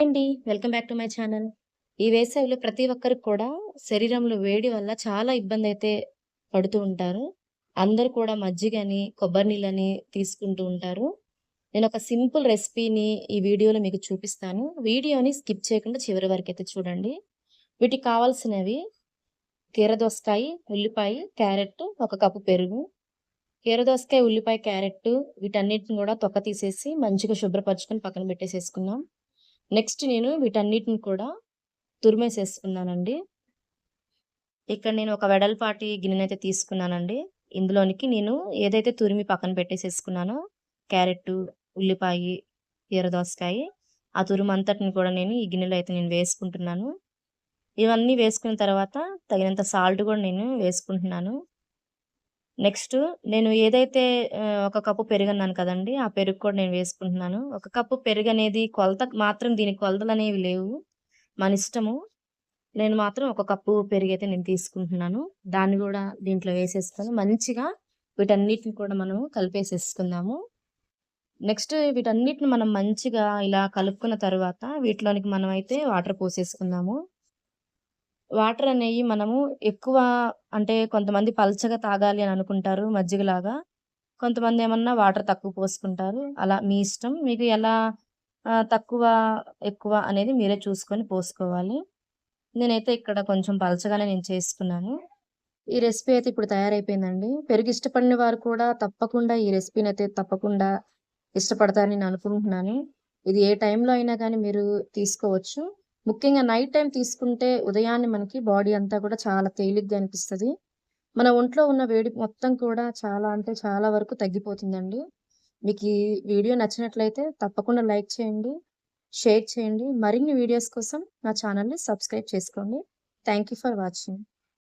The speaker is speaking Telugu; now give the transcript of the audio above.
అండి. Welcome back to my channel. ఈ వేసవిలో ప్రతి ఒక్కరికి కూడా శరీరంలో వేడి వల్ల చాలా ఇబ్బంది అయితే పడుతూ ఉంటారు. అందరూ కూడా మజ్జిగని, కొబ్బరి నీళ్ళని తీసుకుంటూ ఉంటారు. నేను ఒక సింపుల్ రెసిపీని ఈ వీడియోలో మీకు చూపిస్తాను. వీడియోని స్కిప్ చేయకుండా చివరి వరకు అయితే చూడండి. వీటికి కావాల్సినవి కీరదోసకాయ, ఉల్లిపాయ, క్యారెట్, ఒక కప్పు పెరుగు. కీరదోసకాయ, ఉల్లిపాయ, క్యారెట్ వీటన్నిటిని కూడా తొక్క తీసేసి మంచిగా శుభ్రపరచుకొని పక్కన పెట్టేసేసుకుందాం. నెక్స్ట్ నేను వీటన్నిటిని కూడా తురిమేసేసుకున్నానండి. ఇక్కడ నేను ఒక వెడల్పాటి గిన్నెనైతే తీసుకున్నానండి. ఇందులోనికి నేను ఏదైతే తురిమి పక్కన పెట్టేసేసుకున్నానో క్యారెట్టు, ఉల్లిపాయ కీరదోసకాయి ఆ తురుమంతటిని కూడా నేను ఈ గిన్నెలో అయితే నేను వేసుకుంటున్నాను. ఇవన్నీ వేసుకున్న తర్వాత తగినంత సాల్ట్ కూడా నేను వేసుకుంటున్నాను. నెక్స్ట్ నేను ఏదైతే ఒక కప్పు పెరుగన్నాను కదండీ! ఆ పెరుగు కూడా నేను వేసుకుంటున్నాను. ఒక కప్పు పెరుగు అనేది కొలత మాత్రం దీని కొలతలు అనేవి లేవు. మన ఇష్టము నేను మాత్రం ఒక కప్పు పెరుగైతే నేను తీసుకుంటున్నాను. దాన్ని కూడా దీంట్లో వేసేసుకొని మంచిగా వీటన్నిటిని కూడా మనము కలిపేసేసుకుందాము. నెక్స్ట్ వీటన్నిటిని మనం మంచిగా ఇలా కలుపుకున్న తర్వాత వీటిలోనికి మనమైతే వాటర్ పోసేసుకుందాము. వాటర్ అనేవి మనము ఎక్కువ అంటే కొంతమంది పల్చగా తాగాలి అని అనుకుంటారు మజ్జిగలాగా. కొంతమంది ఏమన్నా వాటర్ తక్కువ పోసుకుంటారు. అలా మీ ఇష్టం. మీకు ఎలా తక్కువ, ఎక్కువ అనేది మీరే చూసుకొని పోసుకోవాలి. నేనైతే ఇక్కడ కొంచెం పలచగానే నేను చేసుకున్నాను. ఈ రెసిపీ అయితే ఇప్పుడు తయారైపోయిందండి. పెరుగు ఇష్టపడిన వారు కూడా తప్పకుండా ఈ రెసిపీని అయితే తప్పకుండా ఇష్టపడతారని నేను అనుకుంటున్నాను. ఇది ఏ టైంలో అయినా కానీ మీరు తీసుకోవచ్చు. ముఖ్యంగా నైట్ టైం తీసుకుంటే ఉదయాన్నే మనకి బాడీ అంతా కూడా చాలా తేలిగ్గా అనిపిస్తుంది మన ఒంట్లో ఉన్న వేడి మొత్తం కూడా చాలా అంటే చాలా వరకు తగ్గిపోతుందండి. మీకు ఈ వీడియో నచ్చినట్లయితే తప్పకుండా లైక్ చేయండి, షేర్ చేయండి. మరిన్ని వీడియోస్ కోసం నా ఛానల్‌ని సబ్స్క్రైబ్ చేసుకోండి. Thank you for watching.